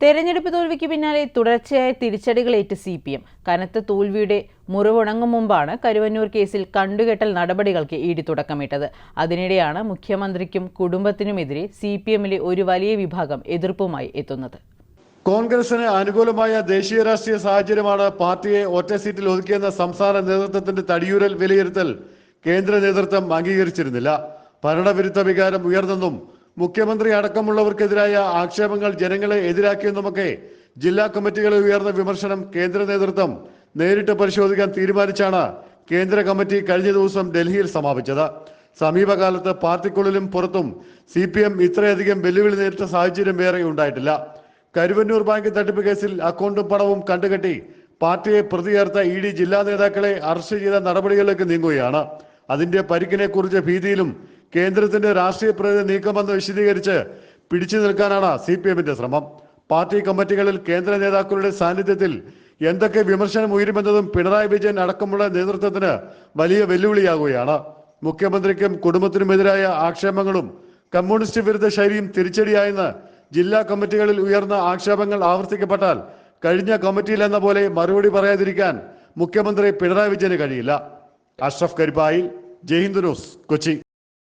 തെരഞ്ഞെടുപ്പ് തോൽവിക്ക് പിന്നാലെ തുടർച്ചയായ തിരിച്ചടികളേറ്റ് സി പി എം കനത്ത തോൽവിയുടെ മുറിവുണങ്ങും മുമ്പാണ് കരുവന്നൂർ കേസിൽ കണ്ടുകെട്ടൽ നടപടികൾക്ക് ഇടി തുടക്കമിട്ടത്. അതിനിടെയാണ് മുഖ്യമന്ത്രിക്കും കുടുംബത്തിനുമെതിരെ സി പി എമ്മിലെ ഒരു വലിയ വിഭാഗം എതിർപ്പുമായി എത്തുന്നത്. കോൺഗ്രസിന് അനുകൂലമായ ദേശീയ രാഷ്ട്രീയ സാഹചര്യമാണ് പാർട്ടിയെ ഒറ്റ സീറ്റിൽ ഒതുക്കിയെന്ന സംസ്ഥാന നേതൃത്വത്തിന്റെ തടിയൂരൽ വിലയിരുത്തൽ കേന്ദ്ര നേതൃത്വം അംഗീകരിച്ചിരുന്നില്ല. ഭരണവിരുദ്ധ വികാരം ഉയർന്നെന്നും മുഖ്യമന്ത്രി അടക്കമുള്ളവർക്കെതിരായ ആക്ഷേപങ്ങൾ ജനങ്ങളെ എതിരാക്കിയെന്നുമൊക്കെ ജില്ലാ കമ്മിറ്റികളിൽ ഉയർന്ന വിമർശനം കേന്ദ്ര നേതൃത്വം നേരിട്ട് പരിശോധിക്കാൻ തീരുമാനിച്ചാണ് കേന്ദ്ര കമ്മിറ്റി കഴിഞ്ഞ ദിവസം ഡൽഹിയിൽ സമാപിച്ചത്. സമീപകാലത്ത് പാർട്ടിക്കുള്ളിലും പുറത്തും സി പി എം ഇത്രയധികം വെല്ലുവിളി നേരിട്ട സാഹചര്യം വേറെ ഉണ്ടായിട്ടില്ല. കരുവന്നൂർ ബാങ്ക് തട്ടിപ്പ് കേസിൽ അക്കൗണ്ടും പണവും കണ്ടുകെട്ടി പാർട്ടിയെ പ്രതി ചേർത്ത ഇ ഡി ജില്ലാ നേതാക്കളെ അറസ്റ്റ് ചെയ്ത നടപടികളിലേക്ക് നീങ്ങുകയാണ്. അതിന്റെ പരിക്കിനെ കുറിച്ച് ഭീതിയിലും കേന്ദ്രത്തിന്റെ രാഷ്ട്രീയ പ്രേരിത നീക്കമെന്ന് വിശദീകരിച്ച് പിടിച്ചു നിൽക്കാനാണ് സി പി എമ്മിന്റെ ശ്രമം. പാർട്ടി കമ്മിറ്റികളിൽ കേന്ദ്ര നേതാക്കളുടെ സാന്നിധ്യത്തിൽ എന്തൊക്കെ വിമർശനം ഉയരുമെന്നതും പിണറായി വിജയൻ അടക്കമുള്ള നേതൃത്വത്തിന് വലിയ വെല്ലുവിളിയാകുകയാണ്. മുഖ്യമന്ത്രിക്കും കുടുംബത്തിനുമെതിരായ ആക്ഷേപങ്ങളും കമ്മ്യൂണിസ്റ്റ് വിരുദ്ധ ശൈലിയും തിരിച്ചടിയായെന്ന് ജില്ലാ കമ്മിറ്റികളിൽ ഉയർന്ന ആക്ഷേപങ്ങൾ ആവർത്തിക്കപ്പെട്ടാൽ കഴിഞ്ഞ കമ്മിറ്റിയിൽ എന്ന പോലെ മറുപടി പറയാതിരിക്കാൻ മുഖ്യമന്ത്രി പിണറായി വിജയന് കഴിയില്ല. അഷ്റഫ് കരിപ്പായി ജയ്ഹിന്ദ് ന്യൂസ് കൊച്ചി.